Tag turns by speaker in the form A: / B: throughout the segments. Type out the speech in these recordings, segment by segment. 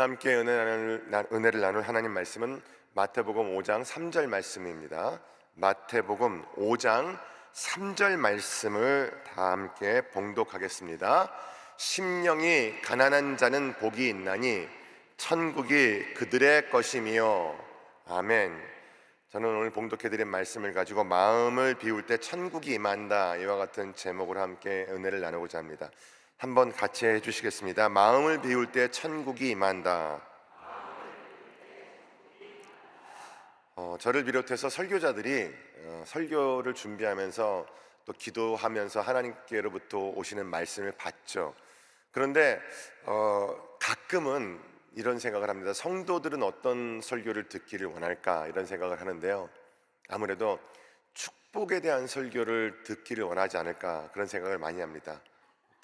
A: 오늘 함께 은혜를, 나눌 하나님 말씀은 마태복음 5장 3절 말씀입니다. 마태복음 5장 3절 말씀을 다 함께 봉독하겠습니다. 심령이 가난한 자는 복이 있나니 천국이 그들의 것이미요. 아멘. 저는 오늘 봉독해드린 말씀을 가지고 마음을 비울 때 천국이 임한다 이와 같은 제목으로 함께 은혜를 나누고자 합니다. 한번 같이 해 주시겠습니다. 마음을 비울 때 천국이 임한다. 어, 저를 비롯해서 설교자들이 어, 설교를 준비하면서 또 기도하면서 하나님께로부터 오시는 말씀을 받죠. 그런데 어, 가끔은 이런 생각을 합니다. 성도들은 어떤 설교를 듣기를 원할까 이런 생각을 하는데요. 아무래도 축복에 대한 설교를 듣기를 원하지 않을까 그런 생각을 많이 합니다.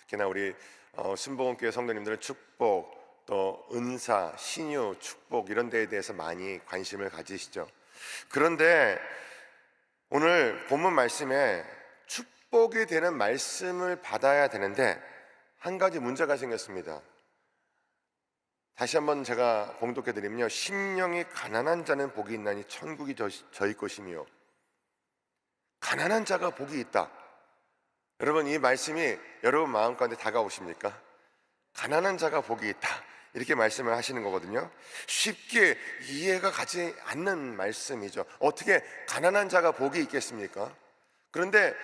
A: 특히나 우리 어, 순복음교회 성도님들은 축복 또 은사, 신유, 축복 이런 데에 대해서 많이 관심을 가지시죠. 그런데 오늘 본문 말씀에 축복이 되는 말씀을 받아야 되는데 한 가지 문제가 생겼습니다. 다시 한번 제가 봉독해 드리면요. 심령이 가난한 자는 복이 있나니 천국이 저, 저희 것이며 가난한 자가 복이 있다. 여러분 이 말씀이 여러분 마음 가운데 다가오십니까? 가난한 자가 복이 있다. 이렇게 말씀을 하시는 거거든요. 쉽게 이해가 가지 않는 말씀이죠. 어떻게 가난한 자가 복이 있겠습니까? 그런데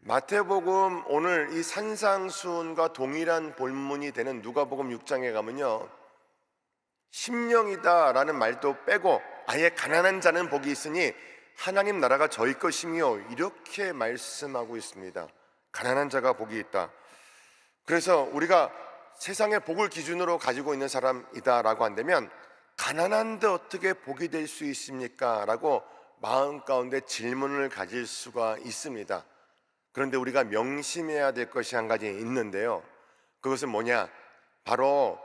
A: 마태복음 오늘 이 산상수훈과 동일한 본문이 되는 누가복음 6장에 가면요. 심령이다라는 말도 빼고 아예 가난한 자는 복이 있으니 하나님 나라가 저희 것이며 이렇게 말씀하고 있습니다. 가난한 자가 복이 있다. 그래서 우리가 세상의 복을 기준으로 가지고 있는 사람이다라고 한다면 가난한데 어떻게 복이 될 수 있습니까? 라고 마음 가운데 질문을 가질 수가 있습니다. 그런데 우리가 명심해야 될 것이 한 가지 있는데요. 그것은 뭐냐? 바로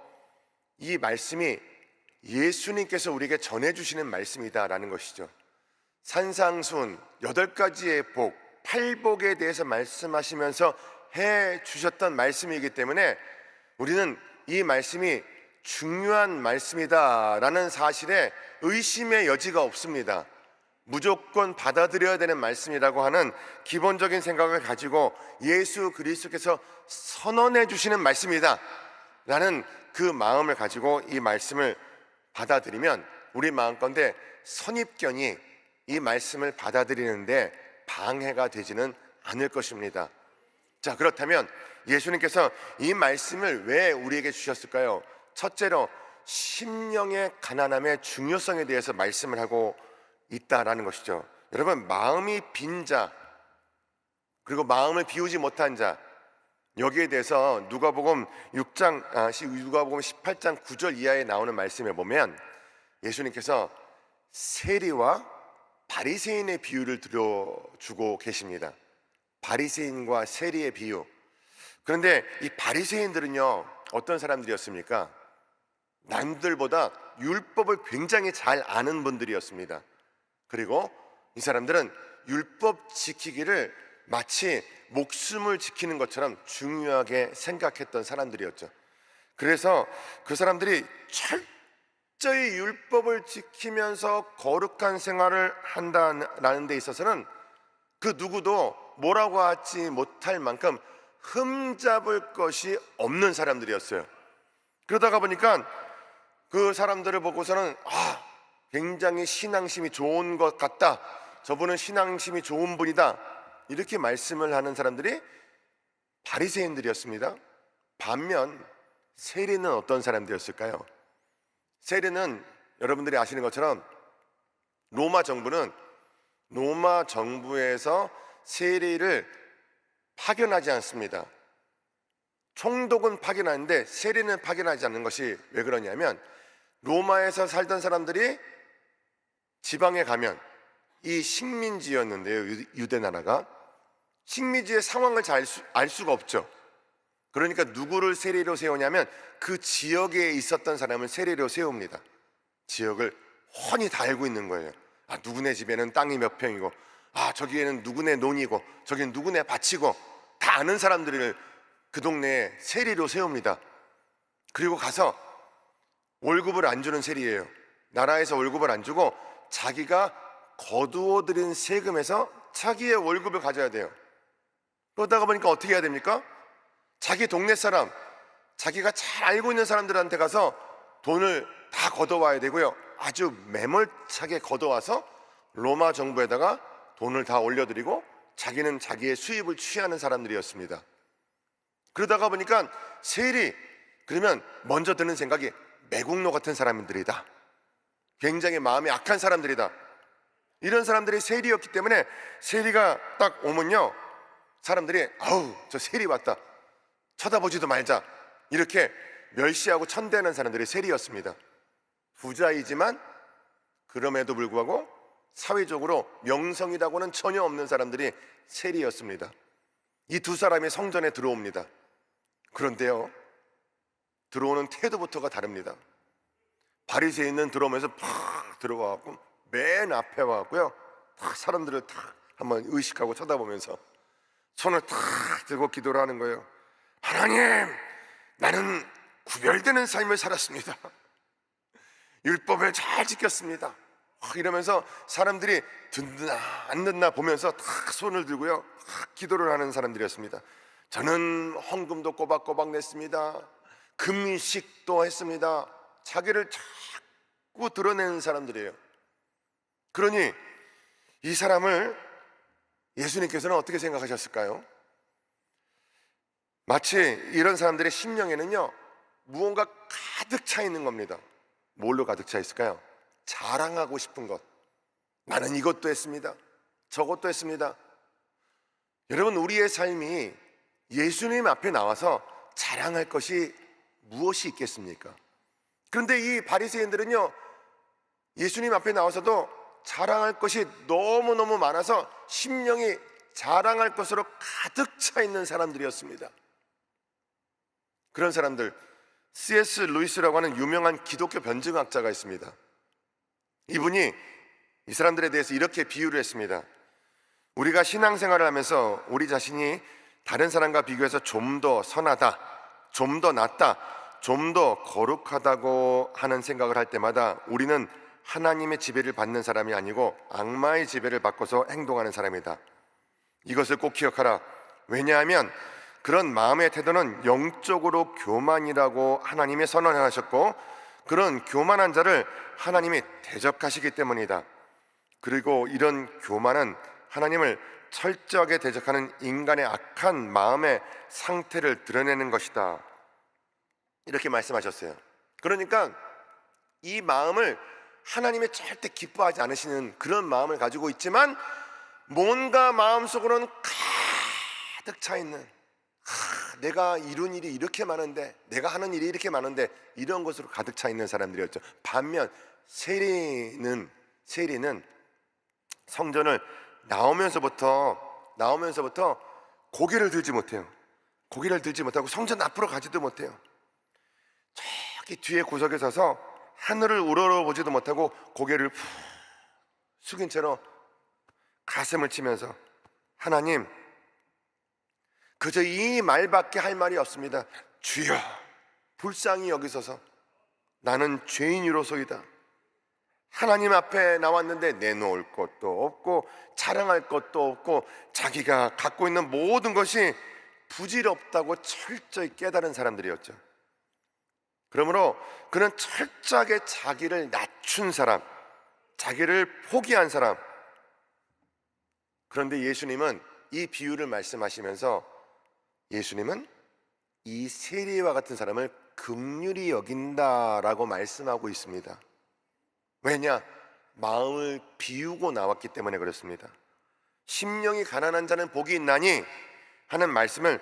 A: 이 말씀이 예수님께서 우리에게 전해주시는 말씀이다라는 것이죠. 산상순 여덟 가지의 복, 팔복에 대해서 말씀하시면서 해 주셨던 말씀이기 때문에 우리는 이 말씀이 중요한 말씀이다라는 사실에 의심의 여지가 없습니다. 무조건 받아들여야 되는 말씀이라고 하는 기본적인 생각을 가지고 예수 그리스도께서 선언해 주시는 말씀이다. 라는 그 마음을 가지고 이 말씀을 받아들이면 우리 마음 가운데 선입견이 이 말씀을 받아들이는데 방해가 되지는 않을 것입니다. 자, 그렇다면 예수님께서 이 말씀을 왜 우리에게 주셨을까요? 첫째로 심령의 가난함의 중요성에 대해서 말씀을 하고 있다라는 것이죠. 여러분, 마음이 빈 자, 그리고 마음을 비우지 못한 자, 여기에 대해서 누가복음 6장 아, 시- 누가복음 18장 9절 이하에 나오는 말씀에 보면 예수님께서 세리와 바리새인의 비유를 들어주고 계십니다. 바리새인과 세리의 비유. 그런데 이 바리새인들은요 어떤 사람들이었습니까? 남들보다 율법을 굉장히 잘 아는 분들이었습니다. 그리고 이 사람들은 율법 지키기를 마치 목숨을 지키는 것처럼 중요하게 생각했던 사람들이었죠. 그래서 그 사람들이 철 저히 율법을 지키면서 거룩한 생활을 한다는 데 있어서는 그 누구도 뭐라고 하지 못할 만큼 흠잡을 것이 없는 사람들이었어요. 그러다가 보니까 그 사람들을 보고서는 아, 굉장히 신앙심이 좋은 것 같다. 저분은 신앙심이 좋은 분이다. 이렇게 말씀을 하는 사람들이 바리새인들이었습니다. 반면 세리는 어떤 사람들이었을까요? 세리는 여러분들이 아시는 것처럼 로마 정부는 로마 정부에서 세리를 파견하지 않습니다. 총독은 파견하는데 세리는 파견하지 않는 것이 왜 그러냐면 로마에서 살던 사람들이 지방에 가면 이 식민지였는데요. 유- 유대 나라가 식민지의 상황을 잘 수, 알 수가 없죠. 그러니까 누구를 세리로 세우냐면 그 지역에 있었던 사람을 세리로 세웁니다. 지역을 훤히 다 알고 있는 거예요. 아, 누구네 집에는 땅이 몇 평이고, 아, 저기에는 누구네 논이고, 저기는 누구네 밭이고, 다 아는 사람들을 그 동네에 세리로 세웁니다. 그리고 가서 월급을 안 주는 세리예요. 나라에서 월급을 안 주고 자기가 거두어 들인 세금에서 자기의 월급을 가져야 돼요. 그러다가 보니까 어떻게 해야 됩니까? 자기 동네 사람, 자기가 잘 알고 있는 사람들한테 가서 돈을 다 걷어와야 되고요. 아주 매몰차게 걷어와서 로마 정부에다가 돈을 다 올려드리고 자기는 자기의 수입을 취하는 사람들이었습니다. 그러다가 보니까 세리 그러면 먼저 드는 생각이 매국노 같은 사람들이다. 굉장히 마음이 악한 사람들이다. 이런 사람들이 세리였기 때문에 세리가 딱 오면요. 사람들이 아우 저 세리 왔다. 쳐다보지도 말자. 이렇게 멸시하고 천대하는 사람들이 세리였습니다. 부자이지만 그럼에도 불구하고 사회적으로 명성이라고는 전혀 없는 사람들이 세리였습니다. 이 두 사람이 성전에 들어옵니다. 그런데요, 들어오는 태도부터가 다릅니다. 바리새인은 들어오면서 팍 들어와갖고 맨 앞에 와갖고요, 탁 사람들을 탁 한번 의식하고 쳐다보면서 손을 탁 들고 기도를 하는 거예요. 하나님, 나는 구별되는 삶을 살았습니다. 율법을 잘 지켰습니다. 막 이러면서 사람들이 듣나 안 듣나 보면서 탁 손을 들고요. 탁 기도를 하는 사람들이었습니다. 저는 헌금도 꼬박꼬박 냈습니다. 금식도 했습니다. 자기를 자꾸 드러내는 사람들이에요. 그러니 이 사람을 예수님께서는 어떻게 생각하셨을까요? 마치 이런 사람들의 심령에는요 무언가 가득 차 있는 겁니다. 뭘로 가득 차 있을까요? 자랑하고 싶은 것. 나는 이것도 했습니다. 저것도 했습니다. 여러분, 우리의 삶이 예수님 앞에 나와서 자랑할 것이 무엇이 있겠습니까? 그런데 이 바리새인들은요, 예수님 앞에 나와서도 자랑할 것이 너무너무 많아서 심령이 자랑할 것으로 가득 차 있는 사람들이었습니다. 그런 사람들, C.S. 루이스라고 하는 유명한 기독교 변증학자가 있습니다. 이분이 이 사람들에 대해서 이렇게 비유를 했습니다. 우리가 신앙생활을 하면서 우리 자신이 다른 사람과 비교해서 좀 더 선하다, 좀 더 낫다, 좀 더 거룩하다고 하는 생각을 할 때마다 우리는 하나님의 지배를 받는 사람이 아니고 악마의 지배를 받고서 행동하는 사람이다. 이것을 꼭 기억하라. 왜냐하면 그런 마음의 태도는 영적으로 교만이라고 하나님이 선언하셨고 그런 교만한 자를 하나님이 대적하시기 때문이다. 그리고 이런 교만은 하나님을 철저하게 대적하는 인간의 악한 마음의 상태를 드러내는 것이다. 이렇게 말씀하셨어요. 그러니까 이 마음을 하나님의 절대 기뻐하지 않으시는 그런 마음을 가지고 있지만 뭔가 마음속으로는 가득 차 있는 하, 내가 이룬 일이 이렇게 많은데 내가 하는 일이 이렇게 많은데 이런 것으로 가득 차 있는 사람들이었죠. 반면 세리는 세리는 성전을 나오면서부터 나오면서부터 고개를 들지 못해요. 고개를 들지 못하고 성전 앞으로 가지도 못해요. 저기 뒤에 구석에 서서 하늘을 우러러보지도 못하고 고개를 푹 숙인 채로 가슴을 치면서 하나님 그저 이 말밖에 할 말이 없습니다. 주여, 불쌍히 여기소서. 나는 죄인으로소이다. 하나님 앞에 나왔는데 내놓을 것도 없고 자랑할 것도 없고 자기가 갖고 있는 모든 것이 부질없다고 철저히 깨달은 사람들이었죠. 그러므로 그는 철저하게 자기를 낮춘 사람, 자기를 포기한 사람. 그런데 예수님은 이 비유를 말씀하시면서 예수님은 이 세리와 같은 사람을 극률이 여긴다라고 말씀하고 있습니다. 왜냐? 마음을 비우고 나왔기 때문에 그렇습니다. 심령이 가난한 자는 복이 있나니 하는 말씀을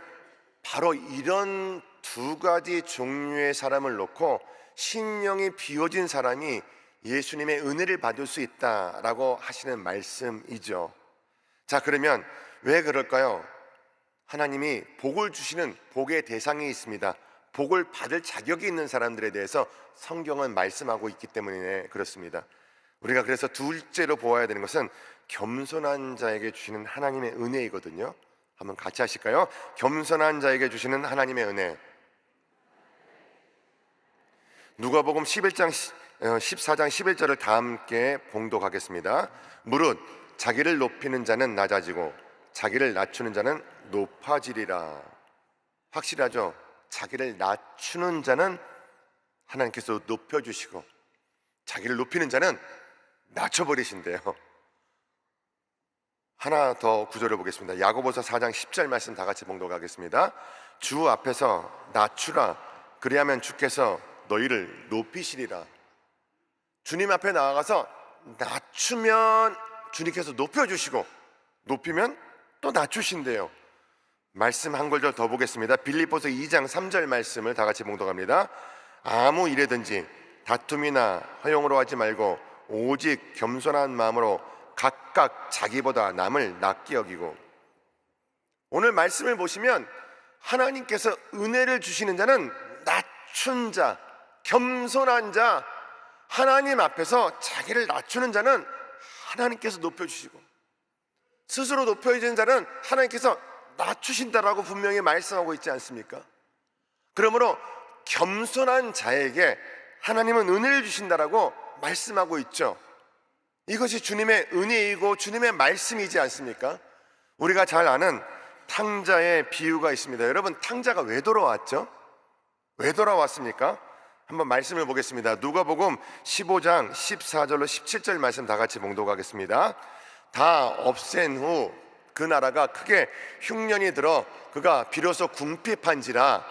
A: 바로 이런 두 가지 종류의 사람을 놓고 심령이 비워진 사람이 예수님의 은혜를 받을 수 있다라고 하시는 말씀이죠. 자, 그러면 왜 그럴까요? 하나님이 복을 주시는 복의 대상이 있습니다. 복을 받을 자격이 있는 사람들에 대해서 성경은 말씀하고 있기 때문에 그렇습니다. 우리가 그래서 둘째로 보아야 되는 것은 겸손한 자에게 주시는 하나님의 은혜이거든요. 한번 같이 하실까요? 겸손한 자에게 주시는 하나님의 은혜. 누가복음 11장 14장 11절을 다 함께 봉독하겠습니다. 무릇 자기를 높이는 자는 낮아지고 자기를 낮추는 자는 높아지리라. 확실하죠? 자기를 낮추는 자는 하나님께서 높여 주시고 자기를 높이는 자는 낮춰 버리신대요. 하나 더 구절을 보겠습니다. 야고보서 4장 10절 말씀 다 같이 봉독하겠습니다. 주 앞에서 낮추라 그리하면 주께서 너희를 높이시리라. 주님 앞에 나아가서 낮추면 주님께서 높여 주시고 높이면 또 낮추신대요. 말씀 한 구절 더 보겠습니다. 빌립보서 2장 3절 말씀을 다 같이 봉독합니다. 아무 일에든지 다툼이나 허용으로 하지 말고 오직 겸손한 마음으로 각각 자기보다 남을 낫게 여기고 오늘 말씀을 보시면 하나님께서 은혜를 주시는 자는 낮춘 자, 겸손한 자, 하나님 앞에서 자기를 낮추는 자는 하나님께서 높여주시고 스스로 높여지는 자는 하나님께서 낮추신다라고 분명히 말씀하고 있지 않습니까? 그러므로 겸손한 자에게 하나님은 은혜를 주신다라고 말씀하고 있죠. 이것이 주님의 은혜이고 주님의 말씀이지 않습니까? 우리가 잘 아는 탕자의 비유가 있습니다. 여러분, 탕자가 왜 돌아왔죠? 왜 돌아왔습니까? 한번 말씀을 보겠습니다. 누가복음 15장 14절로 17절 말씀 다 같이 봉독하겠습니다. 다 없앤 후 그 나라가 크게 흉년이 들어 그가 비로소 궁핍한지라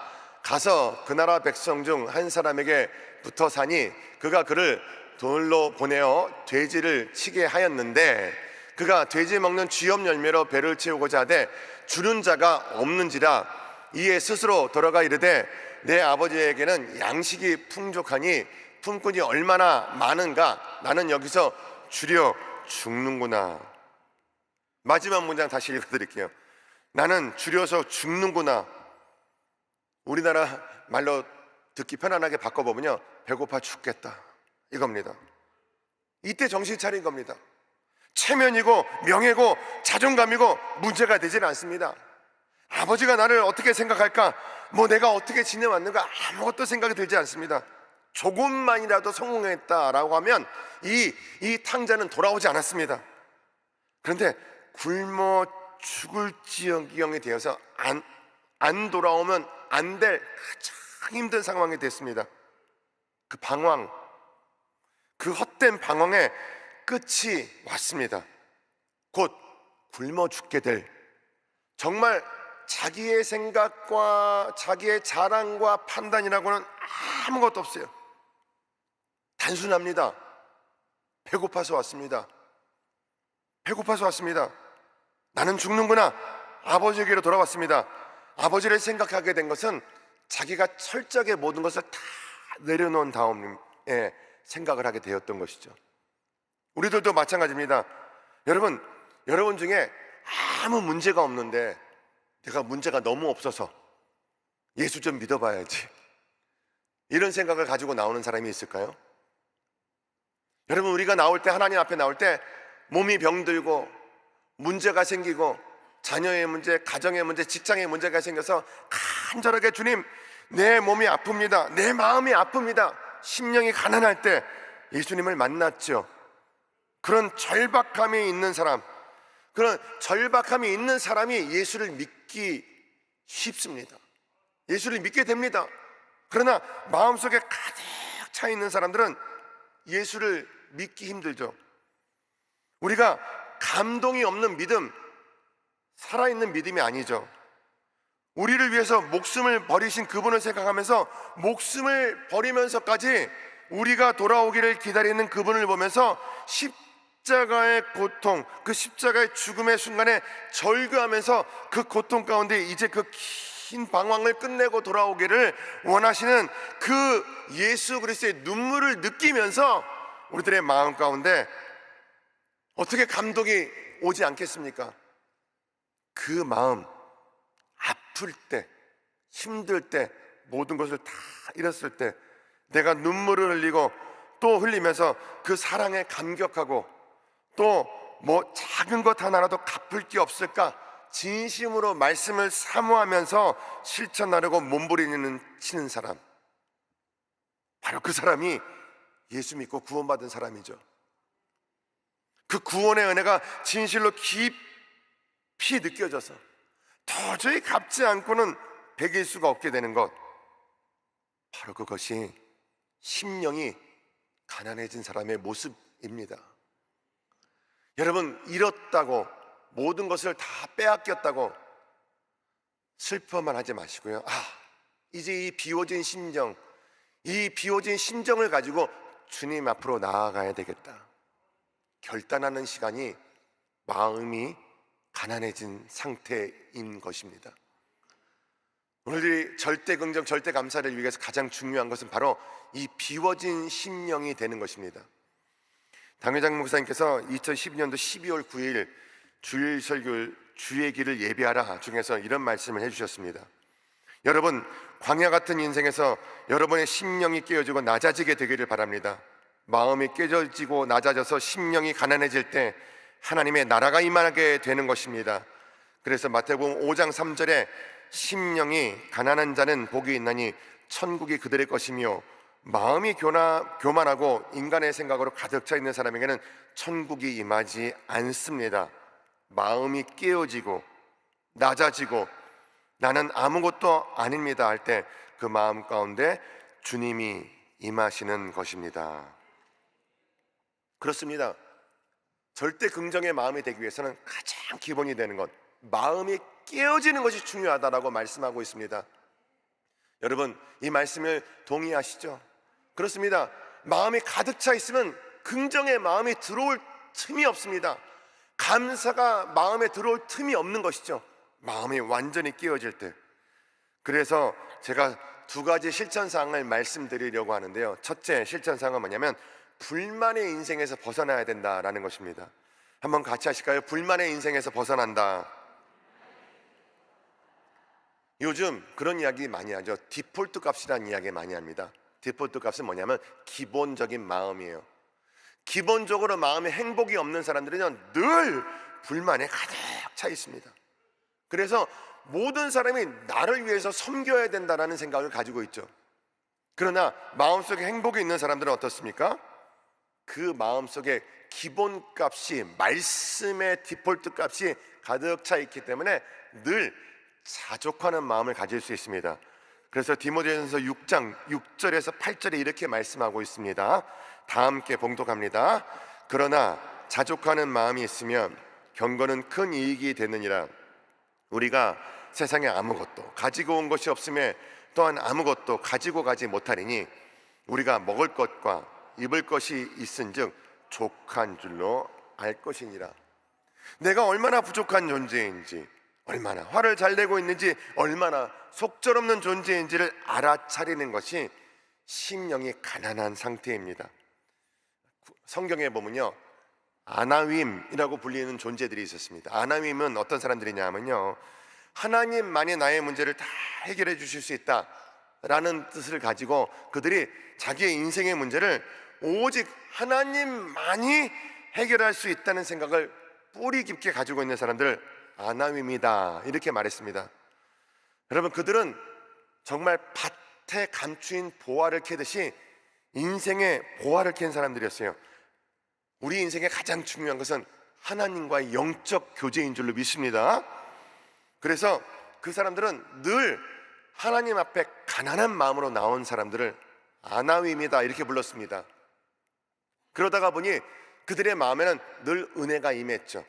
A: 가서 그 나라 백성 중 한 사람에게 붙어 사니 그가 그를 돌로 보내어 돼지를 치게 하였는데 그가 돼지 먹는 쥐염 열매로 배를 채우고자 하되 주는 자가 없는지라 이에 스스로 돌아가 이르되 내 아버지에게는 양식이 풍족하니 품꾼이 얼마나 많은가 나는 여기서 주려 죽는구나 마지막 문장 다시 읽어드릴게요. 나는 줄여서 죽는구나. 우리나라 말로 듣기 편안하게 바꿔보면요. 배고파 죽겠다. 이겁니다. 이때 정신 차린 겁니다. 체면이고 명예고 자존감이고 문제가 되지는 않습니다. 아버지가 나를 어떻게 생각할까? 뭐 내가 어떻게 지내왔는가? 아무것도 생각이 들지 않습니다. 조금만이라도 성공했다라고 하면 이, 이 탕자는 돌아오지 않았습니다. 그런데 굶어 죽을 지경이 되어서 안, 안 돌아오면 안 될 가장 힘든 상황이 됐습니다. 그 방황, 그 헛된 방황의 끝이 왔습니다. 곧 굶어 죽게 될 정말 자기의 생각과 자기의 자랑과 판단이라고는 아무것도 없어요. 단순합니다. 배고파서 왔습니다. 배고파서 왔습니다. 나는 죽는구나. 아버지에게로 돌아왔습니다. 아버지를 생각하게 된 것은 자기가 철저하게 모든 것을 다 내려놓은 다음에 생각을 하게 되었던 것이죠. 우리들도 마찬가지입니다. 여러분, 여러분 중에 아무 문제가 없는데 내가 문제가 너무 없어서 예수 좀 믿어봐야지. 이런 생각을 가지고 나오는 사람이 있을까요? 여러분, 우리가 나올 때, 하나님 앞에 나올 때 몸이 병들고 문제가 생기고 자녀의 문제, 가정의 문제, 직장의 문제가 생겨서 간절하게 주님, 내 몸이 아픕니다. 내 마음이 아픕니다. 심령이 가난할 때 예수님을 만났죠. 그런 절박함이 있는 사람, 그런 절박함이 있는 사람이 예수를 믿기 쉽습니다. 예수를 믿게 됩니다. 그러나 마음속에 가득 차 있는 사람들은 예수를 믿기 힘들죠. 우리가 감동이 없는 믿음, 살아있는 믿음이 아니죠. 우리를 위해서 목숨을 버리신 그분을 생각하면서 목숨을 버리면서까지 우리가 돌아오기를 기다리는 그분을 보면서 십자가의 고통, 그 십자가의 죽음의 순간에 절규하면서 그 고통 가운데 이제 그 긴 방황을 끝내고 돌아오기를 원하시는 그 예수 그리스도의 눈물을 느끼면서 우리들의 마음 가운데 어떻게 감동이 오지 않겠습니까? 그 마음 아플 때 힘들 때 모든 것을 다 잃었을 때 내가 눈물을 흘리고 또 흘리면서 그 사랑에 감격하고 또 뭐 작은 것 하나라도 갚을 게 없을까 진심으로 말씀을 사모하면서 실천하려고 몸부림치는 치는 사람 바로 그 사람이 예수 믿고 구원받은 사람이죠. 그 구원의 은혜가 진실로 깊이 느껴져서 도저히 갚지 않고는 베길 수가 없게 되는 것. 바로 그것이 심령이 가난해진 사람의 모습입니다. 여러분, 잃었다고 모든 것을 다 빼앗겼다고 슬퍼만 하지 마시고요. 아, 이제 이 비워진 심정, 이 비워진 심정을 가지고 주님 앞으로 나아가야 되겠다. 결단하는 시간이 마음이 가난해진 상태인 것입니다. 오늘 이 절대 긍정, 절대 감사를 위해서 가장 중요한 것은 바로 이 비워진 심령이 되는 것입니다. 당회장 목사님께서 2012년도 12월 9일 주일 설교 주의 길을 예비하라 중에서 이런 말씀을 해주셨습니다. 여러분 광야 같은 인생에서 여러분의 심령이 깨어지고 낮아지게 되기를 바랍니다. 마음이 깨져지고 낮아져서 심령이 가난해질 때 하나님의 나라가 임하게 되는 것입니다. 그래서 마태복음 5장 3절에 심령이 가난한 자는 복이 있나니 천국이 그들의 것이며 마음이 교나, 교만하고 인간의 생각으로 가득 차 있는 사람에게는 천국이 임하지 않습니다. 마음이 깨어지고 낮아지고 나는 아무것도 아닙니다 할 때 그 마음 가운데 주님이 임하시는 것입니다. 그렇습니다. 절대 긍정의 마음이 되기 위해서는 가장 기본이 되는 것 마음이 깨어지는 것이 중요하다라고 말씀하고 있습니다. 여러분 이 말씀을 동의하시죠? 그렇습니다. 마음이 가득 차 있으면 긍정의 마음이 들어올 틈이 없습니다. 감사가 마음에 들어올 틈이 없는 것이죠. 마음이 완전히 깨어질 때. 그래서 제가 두 가지 실천사항을 말씀드리려고 하는데요. 첫째 실천사항은 뭐냐면 불만의 인생에서 벗어나야 된다라는 것입니다. 한번 같이 하실까요? 불만의 인생에서 벗어난다. 요즘 그런 이야기 많이 하죠. 디폴트 값이라는 이야기 많이 합니다. 디폴트 값은 뭐냐면 기본적인 마음이에요. 기본적으로 마음에 행복이 없는 사람들은 늘 불만에 가득 차 있습니다. 그래서 모든 사람이 나를 위해서 섬겨야 된다라는 생각을 가지고 있죠. 그러나 마음속에 행복이 있는 사람들은 어떻습니까? 그 마음속에 기본값이 말씀의 디폴트 값이 가득 차 있기 때문에 늘 자족하는 마음을 가질 수 있습니다. 그래서 디모데전서 6장 6절에서 8절에 이렇게 말씀하고 있습니다. 다 함께 봉독합니다. 그러나 자족하는 마음이 있으면 경건은 큰 이익이 되느니라. 우리가 세상에 아무것도 가지고 온 것이 없음에 또한 아무것도 가지고 가지 못하리니 우리가 먹을 것과 입을 것이 있은즉 족한 줄로 알 것이니라. 내가 얼마나 부족한 존재인지, 얼마나 화를 잘 내고 있는지, 얼마나 속절없는 존재인지를 알아차리는 것이 심령이 가난한 상태입니다. 성경에 보면요. 아나윈이라고 불리는 존재들이 있었습니다. 아나윈은 어떤 사람들이냐면요. 하나님만이 나의 문제를 다 해결해 주실 수 있다 라는 뜻을 가지고 그들이 자기의 인생의 문제를 오직 하나님만이 해결할 수 있다는 생각을 뿌리 깊게 가지고 있는 사람들 아나윈이다 이렇게 말했습니다. 여러분 그들은 정말 밭에 감추인 보화를 캐듯이 인생의 보화를 캔 사람들이었어요. 우리 인생의 가장 중요한 것은 하나님과의 영적 교제인 줄로 믿습니다. 그래서 그 사람들은 늘 하나님 앞에 가난한 마음으로 나온 사람들을 아나위입니다 이렇게 불렀습니다. 그러다가 보니 그들의 마음에는 늘 은혜가 임했죠.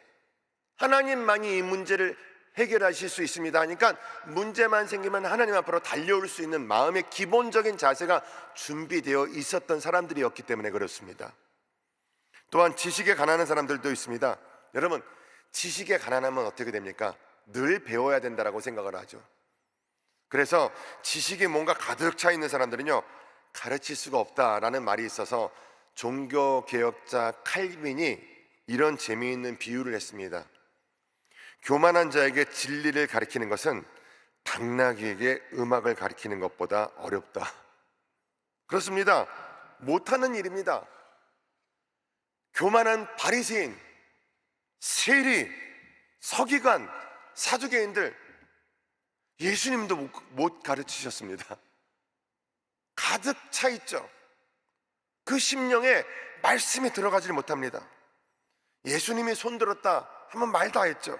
A: 하나님만이 이 문제를 해결하실 수 있습니다. 하니까 문제만 생기면 하나님 앞으로 달려올 수 있는 마음의 기본적인 자세가 준비되어 있었던 사람들이었기 때문에 그렇습니다. 또한 지식에 가난한 사람들도 있습니다. 여러분, 지식에 가난하면 어떻게 됩니까? 늘 배워야 된다라고 생각을 하죠. 그래서 지식이 뭔가 가득 차 있는 사람들은요, 가르칠 수가 없다라는 말이 있어서 종교 개혁자 칼빈이 이런 재미있는 비유를 했습니다. 교만한 자에게 진리를 가리키는 것은 당나귀에게 음악을 가리키는 것보다 어렵다. 그렇습니다. 못하는 일입니다. 교만한 바리새인, 세리, 서기관, 사두개인들 예수님도 못 가르치셨습니다. 가득 차 있죠. 그 심령에 말씀이 들어가질 못합니다. 예수님이 손들었다 하면 말 다 했죠.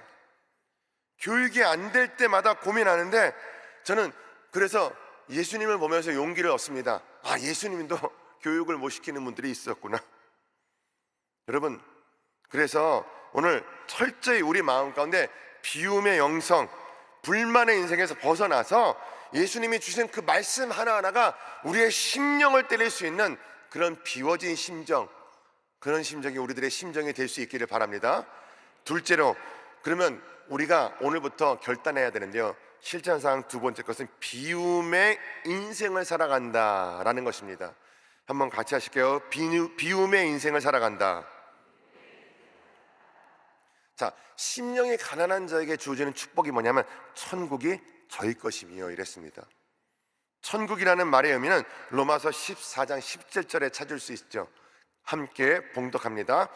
A: 교육이 안 될 때마다 고민하는데 저는 그래서 예수님을 보면서 용기를 얻습니다. 아, 예수님도 교육을 못 시키는 분들이 있었구나. 여러분, 그래서 오늘 철저히 우리 마음 가운데 비움의 영성, 불만의 인생에서 벗어나서 예수님이 주신 그 말씀 하나하나가 우리의 심령을 때릴 수 있는 그런 비워진 심정, 그런 심정이 우리들의 심정이 될 수 있기를 바랍니다. 둘째로, 그러면 우리가 오늘부터 결단해야 되는데요. 실천상 두 번째 것은 비움의 인생을 살아간다라는 것입니다. 한번 같이 하실게요. 비움의 인생을 살아간다. 자, 심령이 가난한 자에게 주어지는 축복이 뭐냐면 천국이 저희 것이며 이랬습니다. 천국이라는 말의 의미는 로마서 14장 17절에 찾을 수 있죠. 함께 봉독합니다.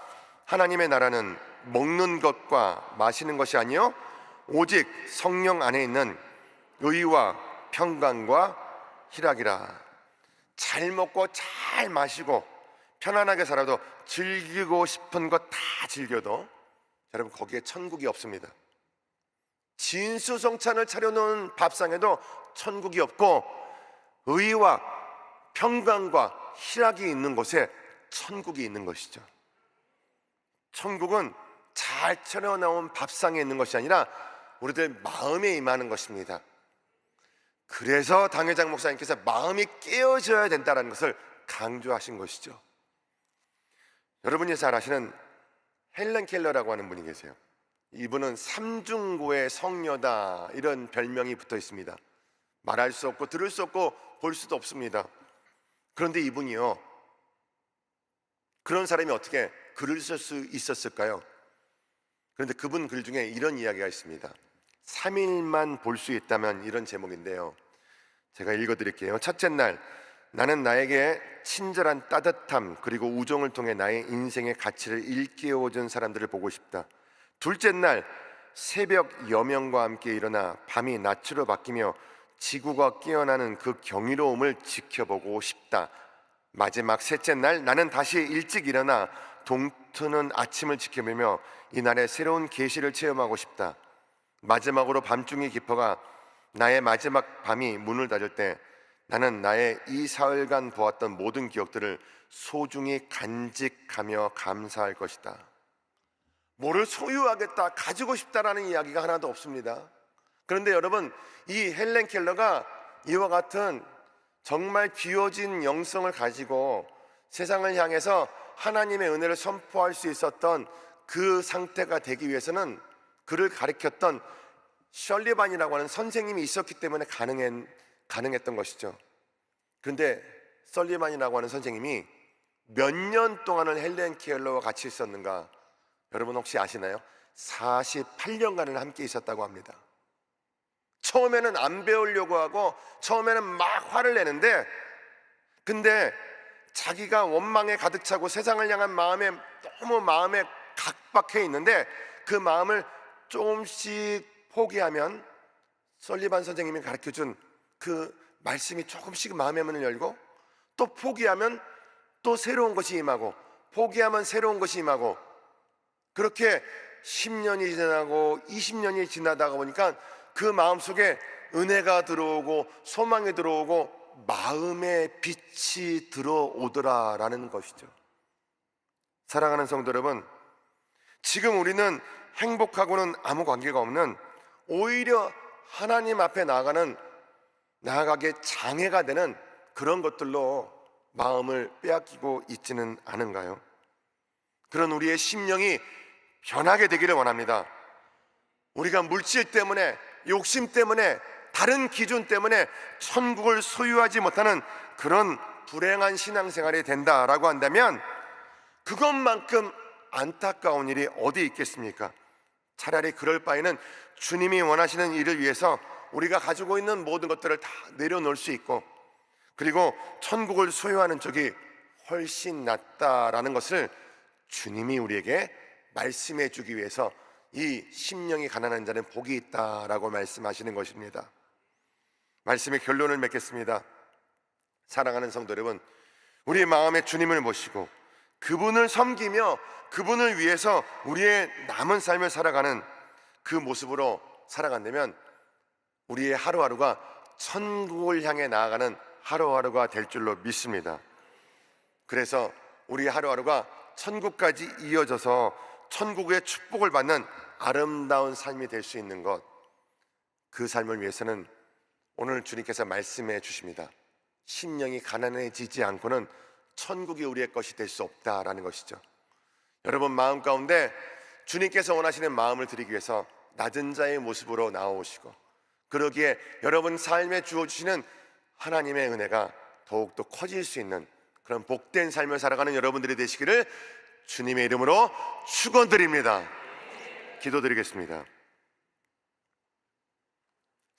A: 하나님의 나라는 먹는 것과 마시는 것이 아니요 오직 성령 안에 있는 의와 평강과 희락이라. 잘 먹고 잘 마시고 편안하게 살아도 즐기고 싶은 것 다 즐겨도 여러분 거기에 천국이 없습니다. 진수성찬을 차려놓은 밥상에도 천국이 없고 의와 평강과 희락이 있는 곳에 천국이 있는 것이죠. 천국은 잘 차려놓은 밥상에 있는 것이 아니라 우리들 마음에 임하는 것입니다. 그래서 당회장 목사님께서 마음이 깨어져야 된다는 것을 강조하신 것이죠. 여러분이 잘 아시는 헬렌 켈러라고 하는 분이 계세요. 이분은 삼중고의 성녀다 이런 별명이 붙어 있습니다. 말할 수 없고 들을 수 없고 볼 수도 없습니다. 그런데 이분이요. 그런 사람이 어떻게 글을 쓸 수 있었을까요? 그런데 그분 글 중에 이런 이야기가 있습니다. 3일만 볼 수 있다면 이런 제목인데요. 제가 읽어 드릴게요. 첫째 날 나는 나에게 친절한 따뜻함 그리고 우정을 통해 나의 인생의 가치를 일깨워 준 사람들을 보고 싶다. 둘째 날 새벽 여명과 함께 일어나 밤이 낮으로 바뀌며 지구가 깨어나는 그 경이로움을 지켜보고 싶다. 마지막 셋째 날 나는 다시 일찍 일어나 동트는 아침을 지켜보며 이날의 새로운 계시를 체험하고 싶다. 마지막으로 밤중이 깊어가 나의 마지막 밤이 문을 닫을 때 나는 나의 이 사흘간 보았던 모든 기억들을 소중히 간직하며 감사할 것이다. 뭐를 소유하겠다, 가지고 싶다라는 이야기가 하나도 없습니다. 그런데 여러분, 이 헬렌 켈러가 이와 같은 정말 비워진 영성을 가지고 세상을 향해서 하나님의 은혜를 선포할 수 있었던 그 상태가 되기 위해서는 그를 가리켰던 셜리반이라고 하는 선생님이 있었기 때문에 가능한, 가능했던 것이죠. 그런데 썰리반이라고 하는 선생님이 몇 년 동안을 헬렌 켈러와 같이 있었는가? 여러분 혹시 아시나요? 48년간을 함께 있었다고 합니다. 처음에는 안 배우려고 하고 처음에는 막 화를 내는데 근데 자기가 원망에 가득 차고 세상을 향한 마음에 너무 마음에 각박해 있는데 그 마음을 조금씩 포기하면 설리반 선생님이 가르쳐 준 그 말씀이 조금씩 마음의 문을 열고 또 포기하면 또 새로운 것이 임하고 포기하면 새로운 것이 임하고 그렇게 10년이 지나고 20년이 지나다가 보니까 그 마음 속에 은혜가 들어오고 소망이 들어오고 마음의 빛이 들어오더라라는 것이죠. 사랑하는 성도 여러분, 지금 우리는 행복하고는 아무 관계가 없는 오히려 하나님 앞에 나아가는 나아가게 장애가 되는 그런 것들로 마음을 빼앗기고 있지는 않은가요? 그런 우리의 심령이 변하게 되기를 원합니다. 우리가 물질 때문에 욕심 때문에 다른 기준 때문에 천국을 소유하지 못하는 그런 불행한 신앙생활이 된다라고 한다면 그것만큼 안타까운 일이 어디 있겠습니까? 차라리 그럴 바에는 주님이 원하시는 일을 위해서 우리가 가지고 있는 모든 것들을 다 내려놓을 수 있고 그리고 천국을 소유하는 쪽이 훨씬 낫다라는 것을 주님이 우리에게 말씀해 주기 위해서 이 심령이 가난한 자는 복이 있다라고 말씀하시는 것입니다. 말씀의 결론을 맺겠습니다. 사랑하는 성도 여러분, 우리의 마음에 주님을 모시고 그분을 섬기며 그분을 위해서 우리의 남은 삶을 살아가는 그 모습으로 살아간다면 우리의 하루하루가 천국을 향해 나아가는 하루하루가 될 줄로 믿습니다. 그래서 우리의 하루하루가 천국까지 이어져서 천국의 축복을 받는 아름다운 삶이 될 수 있는 것, 그 삶을 위해서는 오늘 주님께서 말씀해 주십니다. 심령이 가난해지지 않고는 천국이 우리의 것이 될 수 없다라는 것이죠. 여러분 마음 가운데 주님께서 원하시는 마음을 드리기 위해서 낮은 자의 모습으로 나오시고 그러기에 여러분 삶에 주어 주시는 하나님의 은혜가 더욱더 커질 수 있는 그런 복된 삶을 살아가는 여러분들이 되시기를 주님의 이름으로 축원드립니다. 기도드리겠습니다.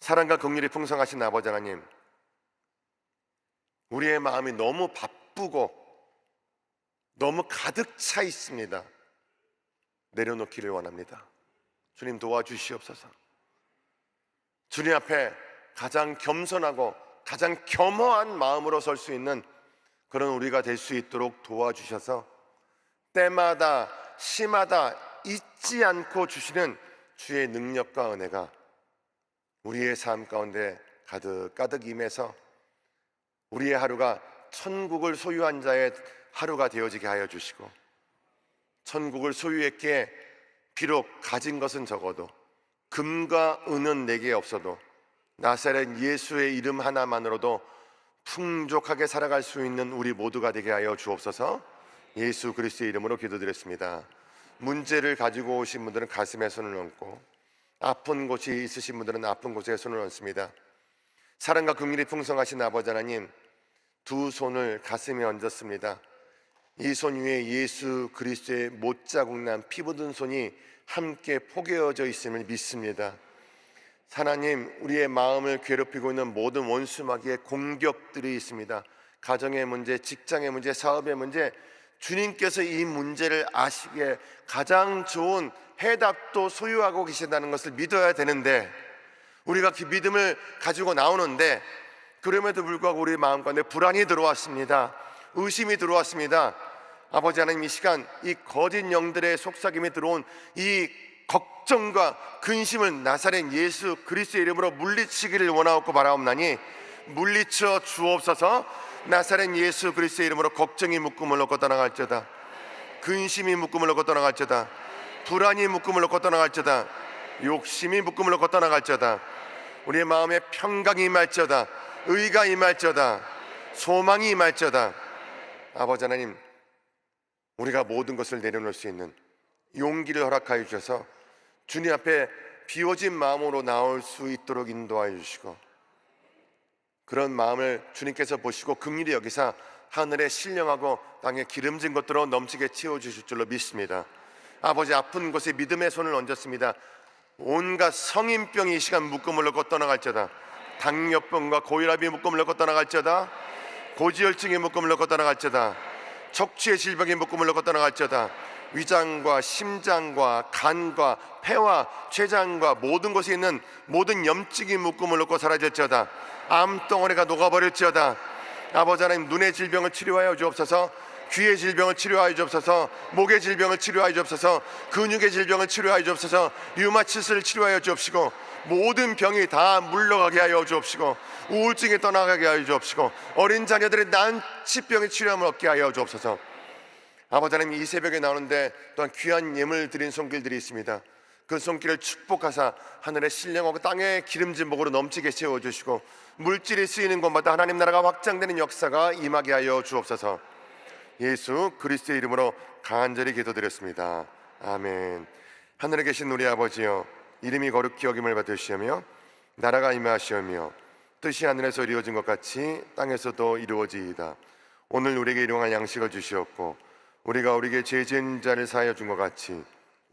A: 사랑과 긍휼이 풍성하신 아버지 하나님, 우리의 마음이 너무 바쁘고 너무 가득 차 있습니다. 내려놓기를 원합니다. 주님 도와주시옵소서. 주님 앞에 가장 겸손하고 가장 겸허한 마음으로 설 수 있는 그런 우리가 될 수 있도록 도와주셔서 때마다 시마다 잊지 않고 주시는 주의 능력과 은혜가 우리의 삶 가운데 가득 가득 임해서 우리의 하루가 천국을 소유한 자의 하루가 되어지게 하여 주시고 천국을 소유했기에 비록 가진 것은 적어도 금과 은은 내게 없어도 나사렛 예수의 이름 하나만으로도 풍족하게 살아갈 수 있는 우리 모두가 되게 하여 주옵소서. 예수 그리스도의 이름으로 기도드렸습니다. 문제를 가지고 오신 분들은 가슴에 손을 얹고 아픈 곳이 있으신 분들은 아픈 곳에 손을 얹습니다. 사랑과 긍휼이 풍성하신 아버지 하나님 두 손을 가슴에 얹었습니다. 이 손 위에 예수 그리스도의 못자국 난 피 묻은 손이 함께 포개어져 있음을 믿습니다. 하나님, 우리의 마음을 괴롭히고 있는 모든 원수마귀의 공격들이 있습니다. 가정의 문제, 직장의 문제, 사업의 문제, 주님께서 이 문제를 아시기에 가장 좋은 해답도 소유하고 계신다는 것을 믿어야 되는데 우리가 그 믿음을 가지고 나오는데 그럼에도 불구하고 우리 마음 가운데 불안이 들어왔습니다. 의심이 들어왔습니다. 아버지 하나님 이 시간 이 거짓 영들의 속삭임이 들어온 이 걱정과 근심을 나사렛 예수 그리스도의 이름으로 물리치기를 원하옵고 바라옵나니 물리쳐 주옵소서 나사렛 예수 그리스도의 이름으로 걱정이 묶음을 놓고 떠나갈지어다. 근심이 묶음을 놓고 떠나갈지어다. 불안이 묶음을 놓고 떠나갈지어다. 욕심이 묶음을 놓고 떠나갈지어다. 우리의 마음에 평강이 임할지어다. 의가 임할지어다. 소망이 임할지어다. 아버지 하나님 우리가 모든 것을 내려놓을 수 있는 용기를 허락하여 주셔서 주님 앞에 비워진 마음으로 나올 수 있도록 인도하여 주시고 그런 마음을 주님께서 보시고 긍휼히 여기사 하늘에 신령하고 땅에 기름진 것들로 넘치게 채워 주실 줄로 믿습니다. 아버지 아픈 곳에 믿음의 손을 얹었습니다. 온갖 성인병이 이 시간 묶음을 놓고 떠나갈지어다. 당뇨병과 고혈압이 묶음을 놓고 떠나갈지어다. 고지혈증이 묶음을 놓고 떠나갈지어다. 척추의 질병이 묶음을 놓고 떠나갈지어다. 위장과 심장과 간과 폐와 췌장과 모든 곳에 있는 모든 염증이 묶음을 놓고 사라질지어다. 암덩어리가 녹아버릴지어다. 아버지 하나님 눈의 질병을 치료하여 주옵소서. 귀의 질병을 치료하여 주옵소서. 목의 질병을 치료하여 주옵소서. 근육의 질병을 치료하여 주옵소서. 류마티스를 치료하여 주옵시고 모든 병이 다 물러가게 하여 주옵시고 우울증이 떠나가게 하여 주옵시고 어린 자녀들의 난치병의 치료함을 얻게 하여 주옵소서. 아버지 하나님 이 새벽에 나오는데 또한 귀한 예물 드린 손길들이 있습니다. 그 손길을 축복하사 하늘의 신령하고 땅의 기름진 목으로 넘치게 채워 주시고 물질이 쓰이는 곳마다 하나님 나라가 확장되는 역사가 임하게 하여 주옵소서. 예수 그리스도의 이름으로 간절히 기도드렸습니다. 아멘. 하늘에 계신 우리 아버지여 이름이 거룩히 여김을 받으시며 나라가 임하시오며 뜻이 하늘에서 이루어진 것 같이 땅에서도 이루어지이다. 오늘 우리에게 일용할 양식을 주시옵고 우리가 우리에게 죄 지은 자를 사하여 준 것 같이